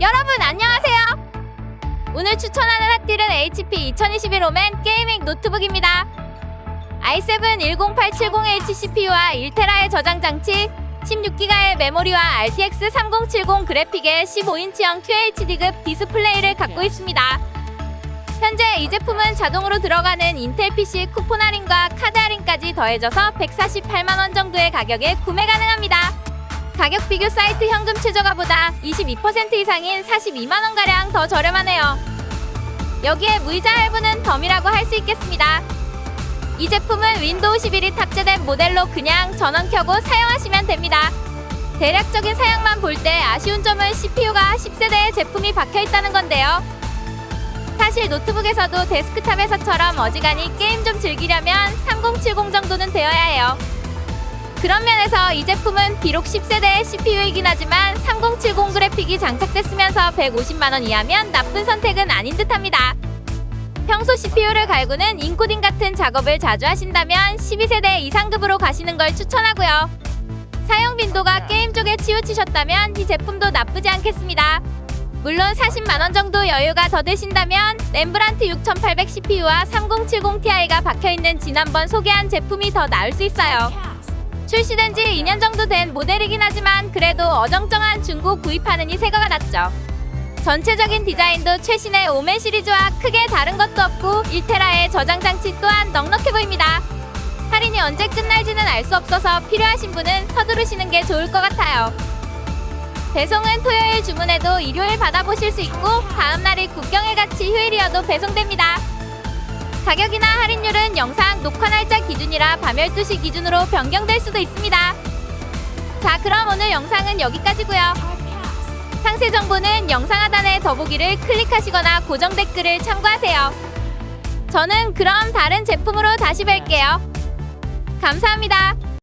여러분 안녕하세요. 오늘 추천하는 핫딜은 HP 2021 오멘 게이밍 노트북입니다. i7 10870H CPU와 1테라의 저장 장치, 16기가의 메모리와 RTX 3070 그래픽의 15인치형 QHD급 디스플레이를 갖고 있습니다. 현재 이 제품은 자동으로 들어가는 인텔 PC 쿠폰 할인과 카드 할인까지 더해져서 148만 원 정도의 가격에 구매 가능합니다. 가격 비교 사이트 현금 최저가보다 22% 이상인 42만 원 가량 더 저렴하네요. 여기에 무이자 할부는 덤이라고 할 수 있겠습니다. 이 제품은 윈도우 11이 탑재된 모델로 그냥 전원 켜고 사용하시면 됩니다. 대략적인 사양만 볼 때 아쉬운 점은 CPU가 10세대의 제품이 박혀 있다는 건데요. 사실 노트북에서도 데스크탑에서처럼 어지간히 게임 좀 즐기려면 3070 정도는 되어야 해요. 그런 면에서 이 제품은 비록 10세대의 CPU이긴 하지만 3070 그래픽이 장착됐으면서 150만원 이하면 나쁜 선택은 아닌 듯 합니다. 평소 CPU를 갈구는 인코딩 같은 작업을 자주 하신다면 12세대 이상급으로 가시는 걸 추천하고요. 사용 빈도가 게임 쪽에 치우치셨다면 이 제품도 나쁘지 않겠습니다. 물론 40만원 정도 여유가 더 되신다면 램브란트 6800 CPU와 3070 Ti가 박혀있는 지난번 소개한 제품이 더 나을 수 있어요. 출시된 지 2년 정도 된 모델이긴 하지만 그래도 어정쩡한 중고 구입하는 이 새거가 낫죠. 전체적인 디자인도 최신의 오멘 시리즈와 크게 다른 것도 없고 1테라의 저장 장치 또한 넉넉해 보입니다. 할인이 언제 끝날지는 알 수 없어서 필요하신 분은 서두르시는 게 좋을 것 같아요. 배송은 토요일 주문해도 일요일 받아보실 수 있고 다음 날이 국경일 같이 휴일이어도 배송됩니다. 가격이나 할인율은 영상 녹화 날짜 기준이라 밤 12시 기준으로 변경될 수도 있습니다. 자, 그럼 오늘 영상은 여기까지고요. 상세 정보는 영상 하단의 더보기를 클릭하시거나 고정 댓글을 참고하세요. 저는 그럼 다른 제품으로 다시 뵐게요. 감사합니다.